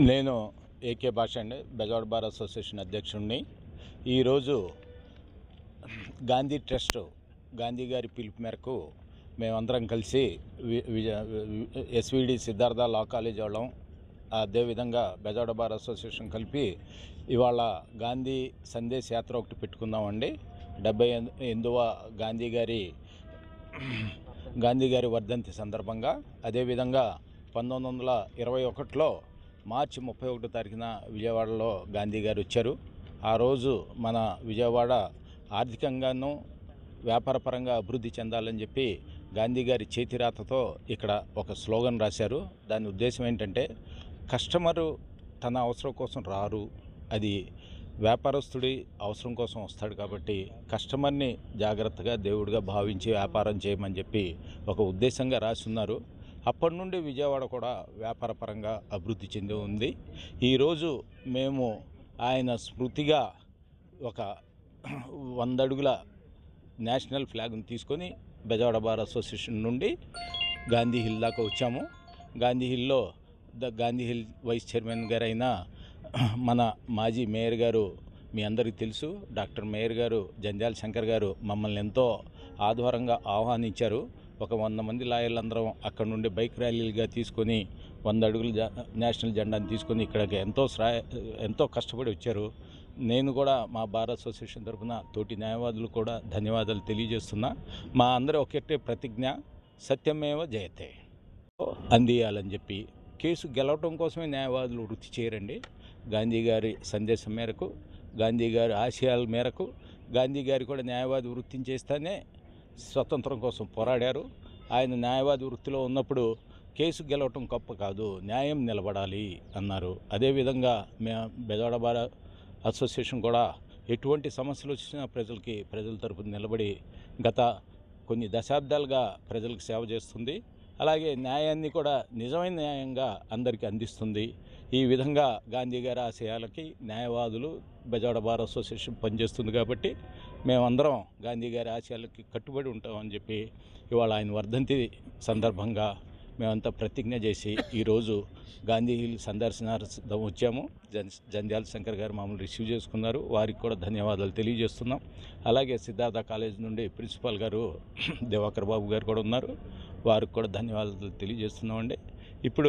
నేను ఏకే భాష అండి బెజవాడ బార్ అసోసియేషన్ అధ్యక్షుడిని ఈరోజు గాంధీ ట్రస్ట్ గాంధీ గారి పిలుపు మేరకు మేమందరం కలిసి వి- Vijaya SVD Siddhartha law college వాళ్ళం. అదేవిధంగా బెజవాడ బార్ అసోసియేషన్ కలిపి ఇవాళ గాంధీ సందేశ్ యాత్ర ఒకటి పెట్టుకుందామండి. డెబ్బై ఎన్- ఎనిమిదవ గాంధీ గారి గాంధీ గారి వర్ధంతి సందర్భంగా. అదేవిధంగా పంతొమ్మిది వందల ఇరవై ఒకటిలో మార్చి ముప్పై ఒకటో తారీఖున విజయవాడలో గాంధీ గారు వచ్చారు. ఆ రోజు మన విజయవాడ ఆర్థికంగానూ వ్యాపారపరంగా అభివృద్ధి చెందాలని చెప్పి గాంధీ గారి చేతిరాతతో ఇక్కడ ఒక స్లోగన్ రాశారు. దాని ఉద్దేశం ఏంటంటే కస్టమరు తన అవసరం కోసం రారు. అది వ్యాపారస్తుడి అవసరం కోసం వస్తాడు కాబట్టి కస్టమర్ని జాగ్రత్తగా దేవుడిగా భావించి వ్యాపారం చేయమని చెప్పి ఒక ఉద్దేశంగా రాసి ఉన్నారు. అప్పటి నుండి విజయవాడ కూడా వ్యాపారపరంగా అభివృద్ధి చెంది ఉంది. ఈరోజు మేము ఆయన స్మృతిగా ఒక వంద అడుగుల నేషనల్ ఫ్లాగ్ను తీసుకొని బెజవాడ బార్ అసోసియేషన్ నుండి గాంధీ హిల్ దాకా వచ్చాము. Gandhi హిల్లో the Gandhi Hill vice chairman గారైన మన మాజీ మేయర్ గారు మీ అందరికీ తెలుసు. డాక్టర్ మేయర్ గారు జంజాల శంకర్ గారు మమ్మల్ని ఎంతో ఆధ్వర్యంగా ఆహ్వానించారు. ఒక వంద మంది లాయర్లందరం అక్కడ నుండి బైక్ ర్యాలీలుగా తీసుకొని వంద అడుగులు నేషనల్ జెండాని తీసుకొని ఇక్కడికి ఎంతో శ్రా ఎంతో కష్టపడి వచ్చారు. నేను కూడా మా బార్ అసోసియేషన్ తరఫున తోటి న్యాయవాదులు కూడా ధన్యవాదాలు తెలియజేస్తున్నా. మా అందరూ ఒకటే ప్రతిజ్ఞ సత్యమేవ జయతే. అందియాలని చెప్పి కేసు గెలవటం కోసమే న్యాయవాదులు వృత్తి చేయరండి. గాంధీ గారి సందేశం మేరకు గాంధీ గారి ఆశయాల మేరకు గాంధీ గారి కూడా న్యాయవాది వృత్తిని చేస్తేనే స్వతంత్రం కోసం పోరాడారు. ఆయన న్యాయవాది వృత్తిలో ఉన్నప్పుడు కేసు గెలవటం గొప్ప కాదు న్యాయం నిలబడాలి అన్నారు. అదేవిధంగా మే బెజవాడ బార్ అసోసియేషన్ కూడా ఎటువంటి సమస్యలు వచ్చినా ప్రజలకి ప్రజల తరపున నిలబడి గత కొన్ని దశాబ్దాలుగా ప్రజలకు సేవ చేస్తుంది. అలాగే న్యాయాన్ని కూడా నిజమైన న్యాయంగా అందరికీ అందిస్తుంది. ఈ విధంగా గాంధీ గారి ఆశయాలకి న్యాయవాదులు బెజవాడ బార్ అసోసియేషన్ పనిచేస్తుంది కాబట్టి మేమందరం గాంధీ గారి ఆశయాలకి కట్టుబడి ఉంటామని చెప్పి ఇవాళ ఆయన వర్ధంతి సందర్భంగా మేమంతా ప్రతిజ్ఞ చేసి ఈరోజు గాంధీ హిల్ సందర్శనార్థం వచ్చాము. జన్ జంధ్యాల శంకర్ గారు మమ్మల్ని రిసీవ్ చేసుకున్నారు. వారికి కూడా ధన్యవాదాలు తెలియజేస్తున్నాం. అలాగే సిద్ధార్థ కాలేజ్ నుండి ప్రిన్సిపాల్ గారు దివాకర్ బాబు గారు కూడా ఉన్నారు. వారికి కూడా ధన్యవాదాలు తెలియజేస్తున్నామండి. ఇప్పుడు